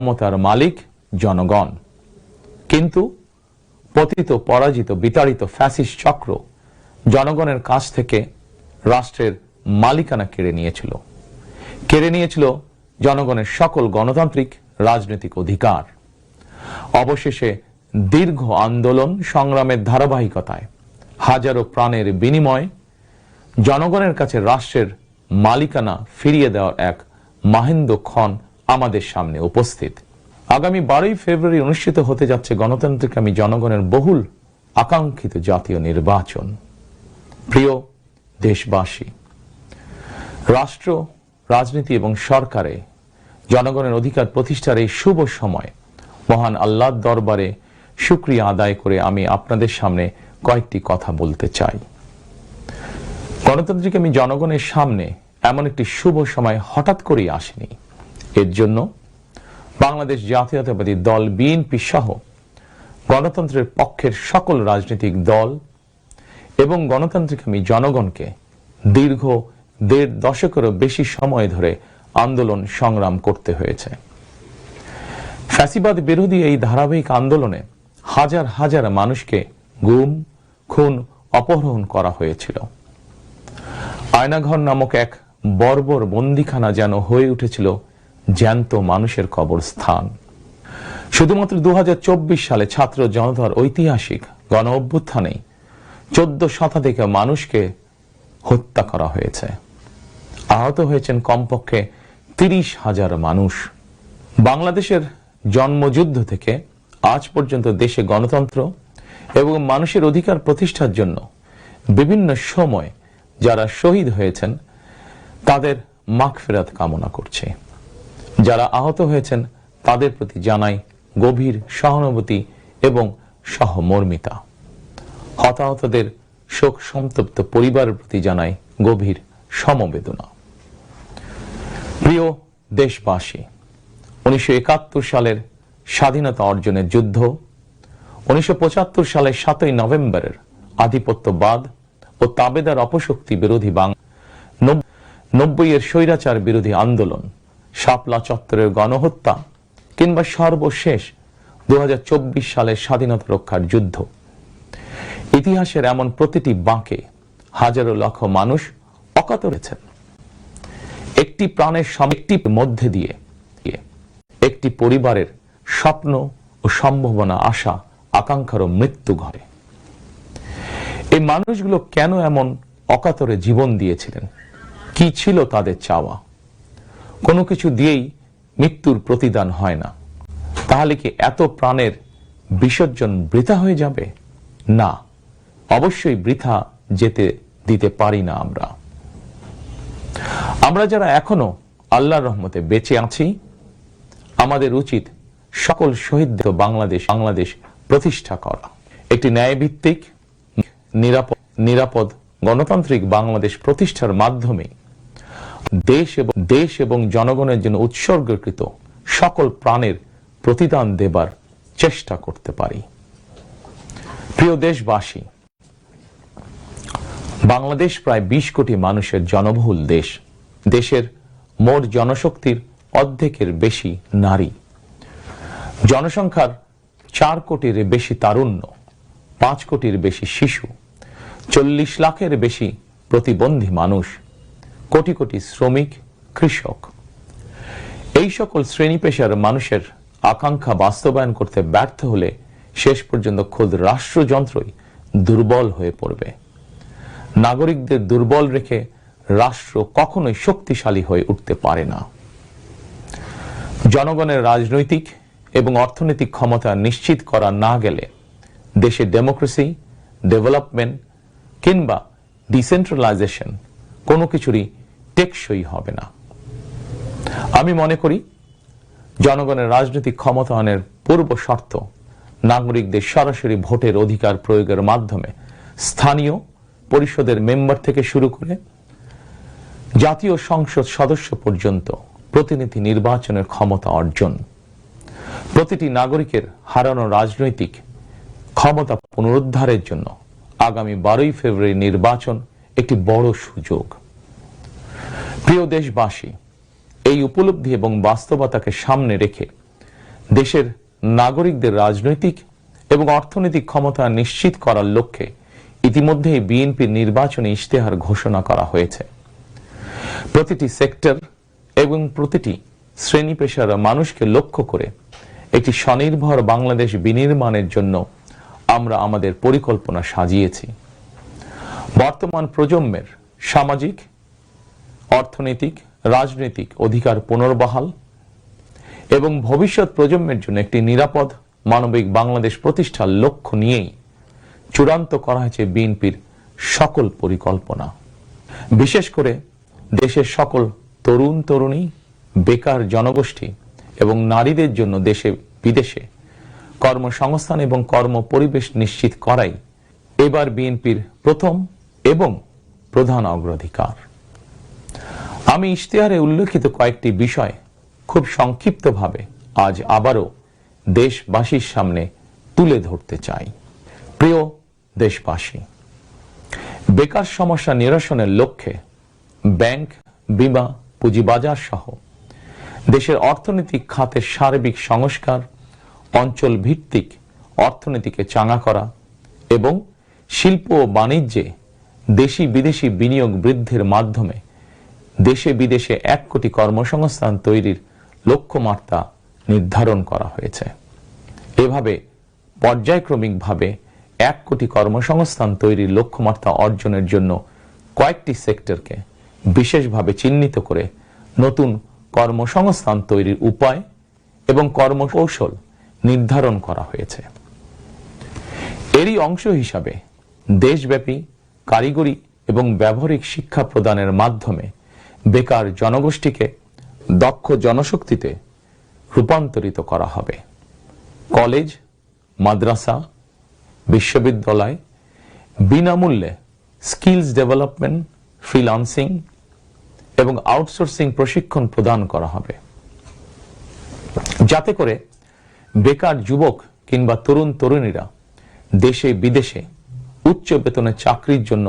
ক্ষমতার মালিক জনগণ। কিন্তু পতিত, পরাজিত, বিতাড়িত ফ্যাসিস্ট চক্র জনগণের কাছ থেকে রাষ্ট্রের মালিকানা কেড়ে নিয়েছিল। কেড়ে নিয়েছিল জনগণের সকল গণতান্ত্রিক রাজনৈতিক অধিকার। অবশেষে দীর্ঘ আন্দোলন সংগ্রামের ধারাবাহিকতায় হাজারো প্রাণের বিনিময় জনগণের কাছে রাষ্ট্রের মালিকানা ফিরিয়ে দেওয়ার এক মাহেন্দ্র ক্ষণ আমাদের সামনে উপস্থিত। আগামী বারোই ফেব্রুয়ারি অনুষ্ঠিত হতে যাচ্ছে গণতান্ত্রিকামী জনগণের বহুল আকাঙ্ক্ষিত জাতীয় নির্বাচন। প্রিয় দেশবাসী, রাষ্ট্র, রাজনীতি এবং সরকারে জনগণের অধিকার প্রতিষ্ঠার এই শুভ সময়, মহান আল্লাহর দরবারে শুক্রিয়া আদায় করে আমি আপনাদের সামনে কয়েকটি কথা বলতে চাই। গণতান্ত্রিক আমি জনগণের সামনে এমন একটি শুভ সময় হঠাৎ করেই আসেনি। এর জন্য বাংলাদেশ জাতীয়তাবাদী দল বিএনপি সহ গণতন্ত্রের পক্ষের সকল রাজনৈতিক দল এবং গণতান্ত্রিক আমি জনগণকে দীর্ঘ দেড় দশকেরও বেশি সময় ধরে আন্দোলন সংগ্রাম করতে হয়েছে। ফ্যাসিবাদ বিরোধী এই ধারাবাহিক আন্দোলনে হাজার হাজার মানুষকে গুম, খুন, অপহরণ করা হয়েছিল। আয়নাঘর নামক এক বর্বর বন্দিখানা যেন হয়ে উঠেছিল জ্যান্ত মানুষের কবরস্থান। শুধুমাত্র দু হাজার চব্বিশ সালে ছাত্র জনতার ঐতিহাসিক গণ অভ্যুত্থানেই চোদ্দ শতাধিক মানুষকে হত্যা করা হয়েছে। আহত হয়েছেন কমপক্ষে তিরিশ হাজার মানুষ। বাংলাদেশের জন্মযুদ্ধ থেকে আজ পর্যন্ত দেশে গণতন্ত্র এবং মানুষের অধিকার প্রতিষ্ঠার জন্য বিভিন্ন সময় যারা শহীদ হয়েছেন, তাদের মাগফিরাত কামনা করছে। যারা আহত হয়েছেন, তাদের প্রতি জানাই গভীর সহানুভূতি এবং সহমর্মিতা। হতাহতদের শোক সন্তপ্ত পরিবারের প্রতি জানাই গভীর সমবেদনা। প্রিয় দেশবাসী, উনিশশো একাত্তর সালের স্বাধীনতা অর্জনের যুদ্ধ, উনিশশো পঁচাত্তর সালের সাতই নভেম্বরের আধিপত্যবাদ ও তাবেদার অপশক্তি বিরোধী বাং নব্বই এর স্বৈরাচার বিরোধী আন্দোলন শাপলা চত্বরের গণহত্যা কিংবা সর্বশেষ দু সালের স্বাধীনতা রক্ষার যুদ্ধ। ইতিহাসের এমন প্রতিটি বাঁকে হাজারো লক্ষ মানুষ অকাতরেছেন একটি প্রাণের সম- মধ্যে দিয়ে একটি পরিবারের স্বপ্ন ও সম্ভাবনা, আশা, আকাঙ্ক্ষারও মৃত্যু ঘটে। এই মানুষগুলো কেন এমন অকাতরে জীবন দিয়েছিলেন? কি ছিল তাদের চাওয়া? কোনো কিছু দিয়েই মৃত্যুর প্রতিদান হয় না। তাহলে কি এত প্রাণের বিসর্জন বৃথা হয়ে যাবে? না, অবশ্যই বৃথা যেতে দিতে পারি না আমরা। আমরা যারা এখনও আল্লাহর রহমতে বেঁচে আছি, আমাদের উচিত সকল শহীদদের বাংলাদেশ বাংলাদেশ প্রতিষ্ঠা করা। একটি ন্যায়ভিত্তিক নিরাপদ নিরাপদ গণতান্ত্রিক বাংলাদেশ প্রতিষ্ঠার মাধ্যমে দেশ এবং দেশ এবং জনগণের জন্য উৎসর্গকৃত সকল প্রাণের প্রতিদান দেবার চেষ্টা করতে পারি। প্রিয় দেশবাসী, বাংলাদেশ প্রায় বিশ কোটি মানুষের জনবহুল দেশ। দেশের মোট জনশক্তির অর্ধেকের বেশি নারী। জনসংখ্যার চার কোটির বেশি তারুণ্য, পাঁচ কোটির বেশি শিশু, চল্লিশ লাখের বেশি প্রতিবন্ধী মানুষ কোটি কোটি শ্রমিক, কৃষক। এই সকল শ্রেণি পেশার মানুষের আকাঙ্ক্ষা বাস্তবায়ন করতে ব্যর্থ হলে শেষ পর্যন্ত খোদ রাষ্ট্রযন্ত্রই দুর্বল হয়ে পড়বে। নাগরিকদের দুর্বল রেখে রাষ্ট্র কখনোই শক্তিশালী হয়ে উঠতে পারে না। জনগণের রাজনৈতিক এবং অর্থনৈতিক ক্ষমতা নিশ্চিত করা না গেলে দেশে ডেমোক্রেসি, ডেভেলপমেন্ট কিংবা ডিসেন্ট্রালাইজেশন কোনো কিছুরই টেকসই হবে না। আমি মনে করি, জনগণের রাজনৈতিক ক্ষমতায়নের পূর্ব শর্ত, নাগরিকদের সরাসরি ভোটের অধিকার প্রয়োগের মাধ্যমে স্থানীয় পরিষদের মেম্বার থেকে শুরু করে জাতীয় সংসদ সদস্য পর্যন্ত প্রতিনিধি নির্বাচনের ক্ষমতা অর্জন। প্রতিটি নাগরিকের হারানো রাজনৈতিক ক্ষমতা পুনরুদ্ধারের জন্য আগামী বারোই ফেব্রুয়ারি নির্বাচন একটি বড় সুযোগ। প্রিয় দেশবাসী, এই উপলব্ধি এবং বাস্তবতাকে সামনে রেখে দেশের নাগরিকদের রাজনৈতিক এবং অর্থনৈতিক ক্ষমতা নিশ্চিত করার লক্ষ্যে ইতিমধ্যেই বিএনপির নির্বাচনী ইশতেহার ঘোষণা করা হয়েছে। প্রতিটি সেক্টর এবং প্রতিটি শ্রেণি পেশার মানুষকে লক্ষ্য করে একটি স্বনির্ভর বাংলাদেশ বিনির্মাণের জন্য আমরা আমাদের পরিকল্পনা সাজিয়েছি। বর্তমান প্রজন্মের সামাজিক অর্থনৈতিক, রাজনৈতিক অধিকার পুনর্বহাল এবং ভবিষ্যৎ প্রজন্মের জন্য একটি নিরাপদ মানবিক বাংলাদেশ প্রতিষ্ঠার লক্ষ্য নিয়েই চূড়ান্ত করা হয়েছে বিএনপির সকল পরিকল্পনা। বিশেষ করে দেশের সকল তরুণ তরুণী, বেকার জনগোষ্ঠী এবং নারীদের জন্য দেশে বিদেশে কর্মসংস্থান এবং কর্ম পরিবেশ নিশ্চিত করাই এবার বিএনপির প্রথম এবং প্রধান অগ্রাধিকার। আমি ইশতেহারে উল্লেখিত কয়েকটি বিষয় খুব সংক্ষিপ্তভাবে আজ আবারও দেশবাসীর সামনে তুলে ধরতে চাই। প্রিয় দেশবাসী, বেকার সমস্যা নিরসনের লক্ষ্যে ব্যাংক, বিমা, পুঁজিবাজার সহ দেশের অর্থনৈতিক খাতের সার্বিক সংস্কার অঞ্চল ভিত্তিক অর্থনীতিকে চাঙা করা এবং শিল্প ও বাণিজ্যে দেশি বিদেশি বিনিয়োগ বৃদ্ধির মাধ্যমে দেশে বিদেশে এক কোটি কর্মসংস্থান তৈরির লক্ষ্যমাত্রা নির্ধারণ করা হয়েছে। এভাবে পর্যায়ক্রমিকভাবে এক কোটি কর্মসংস্থান তৈরির লক্ষ্যমাত্রা অর্জনের জন্য কয়েকটি সেক্টরকে বিশেষভাবে চিহ্নিত করে নতুন কর্মসংস্থান তৈরির উপায় এবং কর্মকৌশল নির্ধারণ করা হয়েছে। এরই অংশ হিসাবে দেশব্যাপী কারিগরি এবং ব্যবহারিক শিক্ষা প্রদানের মাধ্যমে বেকার জনগোষ্ঠীকে দক্ষ জনশক্তিতে রূপান্তরিত করা হবে। কলেজ, মাদ্রাসা, বিশ্ববিদ্যালয় বিনামূল্যে স্কিলস ডেভেলপমেন্ট ফ্রিলান্সিং এবং আউটসোর্সিং প্রশিক্ষণ প্রদান করা হবে। যাতে করে বেকার যুবক কিংবা তরুণ তরুণীরা দেশে বিদেশে উচ্চ বেতনের চাকরির জন্য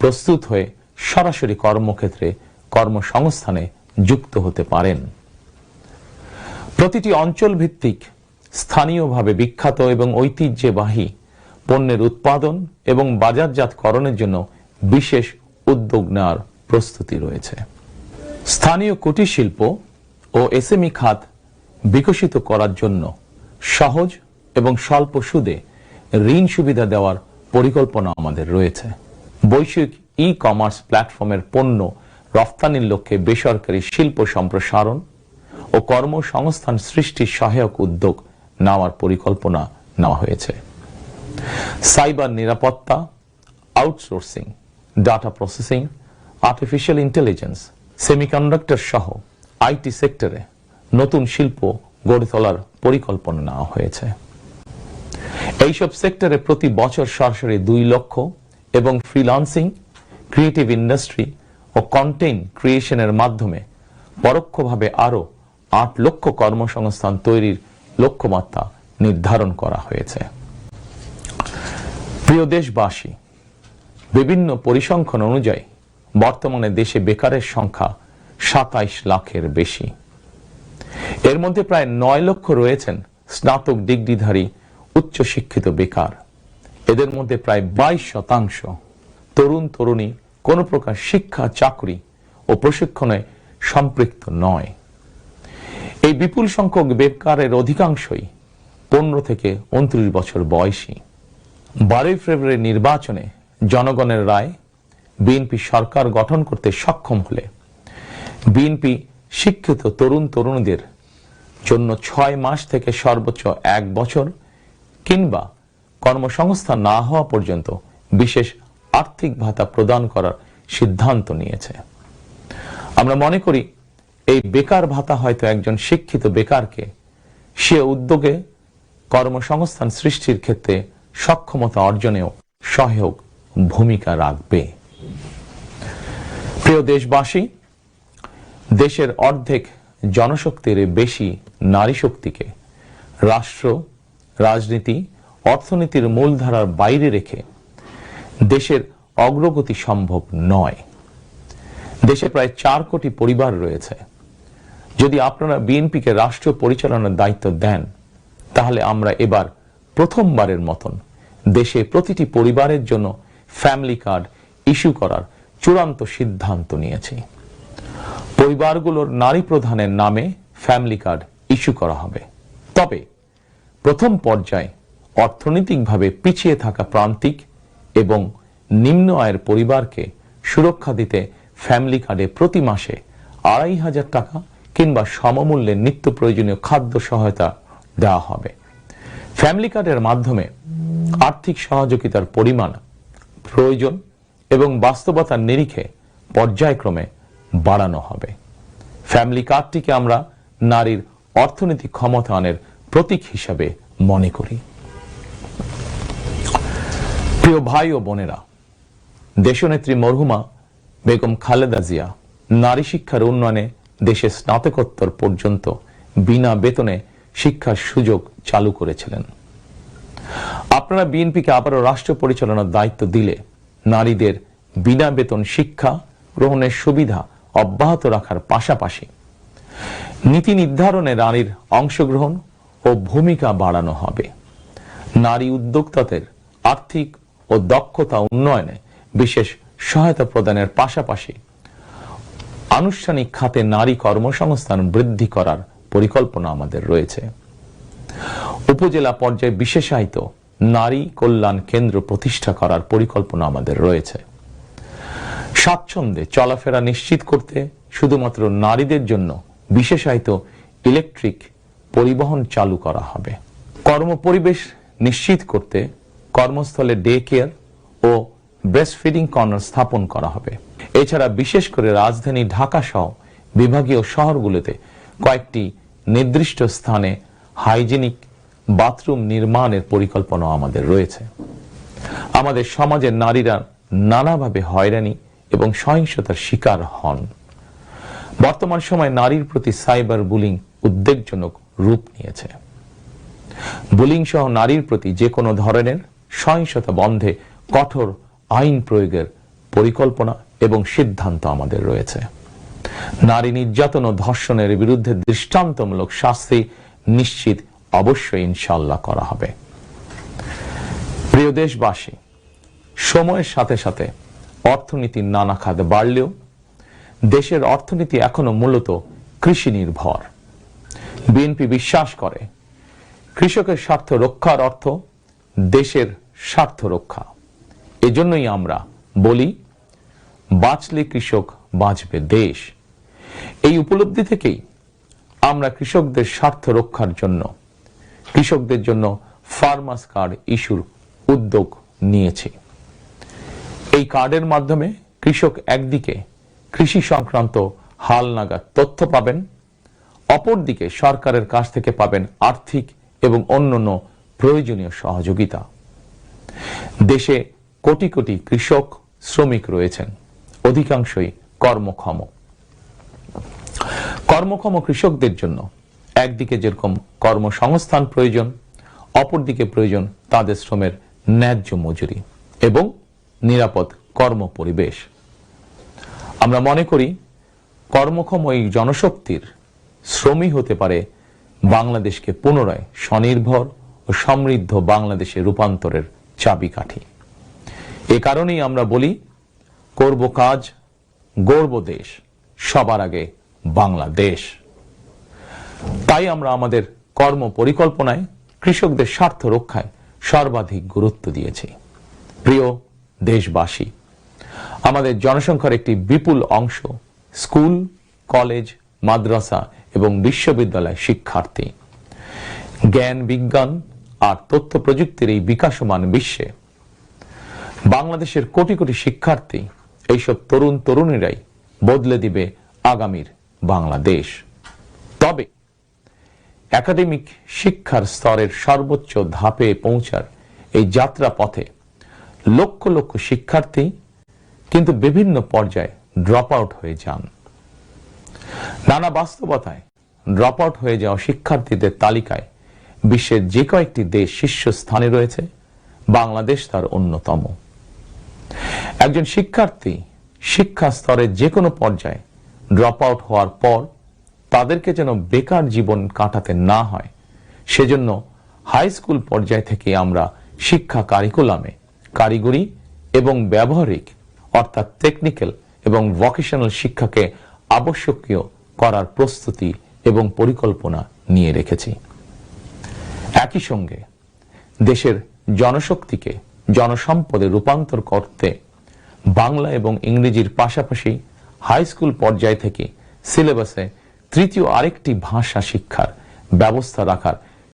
প্রস্তুত হয়ে সরাসরি কর্মক্ষেত্রে কর্মসংস্থানে যুক্ত হতে পারেন। প্রতিটি অঞ্চল ভিত্তিক স্থানীয়ভাবে বিখ্যাত এবং ঐতিহ্যবাহী পণ্যের উৎপাদন এবং বাজারজাতকরণের জন্য বিশেষ উদ্যোগ নেওয়ার প্রস্তুতি রয়েছে। স্থানীয় কুটির শিল্প ও এসএমই খাত বিকশিত করার জন্য সহজ এবং স্বল্প সুদে ঋণ সুবিধা দেওয়ার পরিকল্পনা আমাদের রয়েছে। বৈশ্বিক ই কমার্স প্ল্যাটফর্মের পণ্য রফতানির লক্ষ্যে বেসরকারি শিল্প সম্প্রসারণ ও কর্মসংস্থান সৃষ্টির সহায়ক উদ্যোগ নেওয়ার পরিকল্পনা নেওয়া হয়েছে। সাইবার নিরাপত্তা, outsourcing, data processing, artificial intelligence, semiconductor সহ আইটি সেক্টরে নতুন শিল্প গড়ে তোলার পরিকল্পনা নেওয়া হয়েছে। এইসব সেক্টরে প্রতি বছর সরাসরি দুই লক্ষ এবং ফ্রিলান্সিং ক্রিয়েটিভ ইন্ডাস্ট্রি ও কন্টেন্ট ক্রিয়েশনের মাধ্যমে পরোক্ষভাবে আরও আট লক্ষ কর্মসংস্থান তৈরির লক্ষ্যমাত্রা নির্ধারণ করা হয়েছে। প্রিয় দেশবাসী, বিভিন্ন পরিসংখ্যান অনুযায়ী বর্তমানে দেশে বেকারের সংখ্যা সাতাইশ লাখের বেশি। এর মধ্যে প্রায় নয় লক্ষ রয়েছেন স্নাতক ডিগ্রিধারী উচ্চশিক্ষিত বেকার। এদের মধ্যে প্রায় বাইশ শতাংশ তরুণ তরুণী কোনো প্রকার শিক্ষা, চাকরি ও প্রশিক্ষণে সম্পৃক্ত নয়। এই বিপুল সংখ্যক বেকারের অধিকাংশই পনেরো থেকে উনত্রিশ বছর বয়সী। বারোই ফেব্রুয়ারি নির্বাচনে জনগণের রায়, বিএনপি সরকার গঠন করতে সক্ষম হলে বিএনপি শিক্ষিত তরুণ তরুণীদের জন্য ছয় মাস থেকে সর্বোচ্চ এক বছর কিংবা কর্মসংস্থান না হওয়া পর্যন্ত বিশেষ আর্থিক ভাতা প্রদান করার সিদ্ধান্ত নিয়েছে। আমরা মনে করি, এই বেকার ভাতা হয়তো একজন শিক্ষিত বেকারকে সে উদ্যোগে কর্মসংস্থান সৃষ্টির ক্ষেত্রে সক্ষমতা অর্জনেও সহায়ক ভূমিকা রাখবে। প্রিয় দেশবাসী, দেশের অর্ধেক জনশক্তির বেশি নারী শক্তিকে রাষ্ট্র, রাজনীতি, অর্থনীতির মূলধারার বাইরে রেখে দেশের অগ্রগতি সম্ভব নয়। দেশে প্রায় চার কোটি পরিবার রয়েছে। যদি আপনারা বিএনপিকে রাষ্ট্র পরিচালনার দায়িত্ব দেন, তাহলে আমরা এবার প্রথমবারের মতন দেশে প্রতিটি পরিবারের জন্য ফ্যামিলি কার্ড ইস্যু করার চূড়ান্ত সিদ্ধান্ত নিয়েছি। পরিবারগুলোর নারী প্রধানের নামে ফ্যামিলি কার্ড ইস্যু করা হবে। তবে প্রথম পর্যায়ে অর্থনৈতিকভাবে পিছিয়ে থাকা প্রান্তিক এবং নিম্ন আয়ের পরিবারকে সুরক্ষা দিতে ফ্যামিলি কার্ডে প্রতি মাসে আড়াই হাজার টাকা কিংবা সমমূল্যে নিত্য প্রয়োজনীয় খাদ্য সহায়তা দেওয়া হবে। ফ্যামিলি কার্ডের মাধ্যমে আর্থিক সহযোগিতার পরিমাণ, প্রয়োজন এবং বাস্তবতার নিরিখে পর্যায়ক্রমে বাড়ানো হবে। ফ্যামিলি কার্ডটিকে আমরা নারীর অর্থনৈতিক ক্ষমতায়নের প্রতীক হিসাবে মনে করি। প্রিয় ভাই ও বোনেরা, দেশনেত্রী মরহুমা বেগম খালেদা জিয়া নারী শিক্ষার উন্নয়নে দেশে স্নাতকোত্তর পর্যন্ত বিনা বেতনে শিক্ষার সুযোগ চালু করেছিলেন। আপনারা বিএনপিকে আবারও রাষ্ট্র পরিচালনার দায়িত্ব দিলে নারীদের বিনা বেতন শিক্ষা গ্রহণের সুবিধা অব্যাহত রাখার পাশাপাশি নীতি নির্ধারণে নারীর অংশগ্রহণ ও ভূমিকা বাড়ানো হবে। নারী উদ্যোক্তাদের আর্থিক ও দক্ষতা উন্নয়নে বিশেষ সহায়তা প্রদানের পাশাপাশি আনুষ্ঠানিক খাতে নারী কর্মসংস্থান বৃদ্ধি করার পরিকল্পনা আমাদের রয়েছে। উপজেলা পর্যায়ে বিশেষায়িত নারী কল্যাণ কেন্দ্র প্রতিষ্ঠা করার পরিকল্পনা আমাদের রয়েছে। স্বাচ্ছন্দ্যে চলাফেরা নিশ্চিত করতে শুধুমাত্র নারীদের জন্য বিশেষায়িত ইলেকট্রিক পরিবহন চালু করা হবে। কর্মপরিবেশ নিশ্চিত করতে কর্মস্থলে ডে কেয়ার ও ব্রেস্ট ফিডিং কর্নার স্থাপন করা হবে। এছাড়া বিশেষ করে রাজধানী ঢাকা সহ বিভাগীয় শহরগুলোতে কয়েকটি নির্দিষ্ট স্থানে হাইজেনিক বাথরুম নির্মাণের পরিকল্পনা আমাদের রয়েছে। আমাদের সমাজের নারীরা নানাভাবে হয়রানি এবং সহিংসতার শিকার হন। বর্তমান সময় নারীর প্রতি সাইবার বুলিং উদ্বেগজনক রূপ নিয়েছে। বুলিং সহ নারীর প্রতি যে কোনো ধরনের সহিংসতা বন্ধে কঠোর আইন প্রয়োগের পরিকল্পনা এবং সিদ্ধান্ত আমাদের রয়েছে। নারী নির্যাতন ও ধর্ষণের বিরুদ্ধে দৃষ্টান্তমূলক শাস্তি নিশ্চিত অবশ্যই ইনশাল্লাহ করা হবে। প্রিয় দেশবাসী, সময়ের সাথে সাথে অর্থনীতির নানা খাতে বাড়লেও দেশের অর্থনীতি এখনও মূলত কৃষি নির্ভর বিএনপি বিশ্বাস করে, কৃষকের স্বার্থ রক্ষার অর্থ দেশের স্বার্থ রক্ষা। এজন্যই আমরা বলি, বাঁচলে কৃষক বাঁচবে দেশ। এই উপলব্ধি থেকেই আমরা কৃষকদের স্বার্থ রক্ষার জন্য, কৃষকদের জন্য ফার্মাস কার্ড ইস্যুর উদ্যোগ নিয়েছি। এই কার্ডের মাধ্যমে কৃষক একদিকে কৃষি সংক্রান্ত হাল নাগাদ তথ্য পাবেন, অপরদিকে সরকারের কাছ থেকে পাবেন আর্থিক এবং অন্যান্য প্রয়োজনীয় সহযোগিতা। দেশে কোটি কোটি কৃষক, শ্রমিক রয়েছেন। অধিকাংশই কর্মক্ষম। কর্মক্ষম কৃষকদের জন্য একদিকে যেরকম কর্মসংস্থান প্রয়োজন, অপরদিকে প্রয়োজন তাদের শ্রমের ন্যায্য মজুরি এবং নিরাপদ কর্ম পরিবেশ আমরা মনে করি কর্মক্ষম এই জনশক্তির শ্রমই হতে পারে বাংলাদেশকে পুনরায় স্বনির্ভর ও সমৃদ্ধ বাংলাদেশে রূপান্তরের চাবিকাঠি। এ কারণেই আমরা বলি, করব কাজ গর্ব দেশ, সবার আগে বাংলাদেশ। তাই আমরা আমাদের কর্ম পরিকল্পনায় কৃষকদের স্বার্থ রক্ষায় সর্বাধিক গুরুত্ব দিয়েছি। প্রিয় দেশবাসী, আমাদের জনসংখ্যার একটি বিপুল অংশ স্কুল, কলেজ, মাদ্রাসা এবং বিশ্ববিদ্যালয় শিক্ষার্থী। জ্ঞান, বিজ্ঞান আর তথ্য প্রযুক্তির এই বিকাশমান বিশ্বে। বাংলাদেশের কোটি কোটি শিক্ষার্থী এইসব তরুণ তরুণীরাই বদলে দিবে আগামীর বাংলাদেশ। তবে একাডেমিক শিক্ষার স্তরের সর্বোচ্চ ধাপে পৌঁছার এই যাত্রা পথে লক্ষ লক্ষ শিক্ষার্থী কিন্তু বিভিন্ন পর্যায়ে ড্রপ আউট হয়ে যান। নানা বাস্তবতায় ড্রপ আউট হয়ে যাওয়া শিক্ষার্থীদের তালিকায় বিশ্বের যে কয়েকটি দেশ শীর্ষস্থানে রয়েছে, বাংলাদেশ তার অন্যতম। একজন শিক্ষার্থী শিক্ষা স্তরের যে কোনো পর্যায়ে ড্রপ আউট হওয়ার পর তাদেরকে যেন বেকার জীবন কাটাতে না হয়, সেজন্য হাই স্কুল পর্যায় থেকে আমরা শিক্ষা কারিকুলামে কারিগরি এবং ব্যবহারিক, অর্থাৎ টেকনিক্যাল এবং ভোকেশনাল শিক্ষাকে আবশ্যকীয় করার প্রস্তুতি এবং পরিকল্পনা নিয়ে রেখেছি। একই সঙ্গে দেশের জনশক্তিকে জনসম্পদে রূপান্তর করতে বাংলা এবং ইংরেজির পাশাপাশি হাই স্কুল পর্যায় থেকে সিলেবাসে তৃতীয় আরেকটি ভাষা শিক্ষার ব্যবস্থা রাখার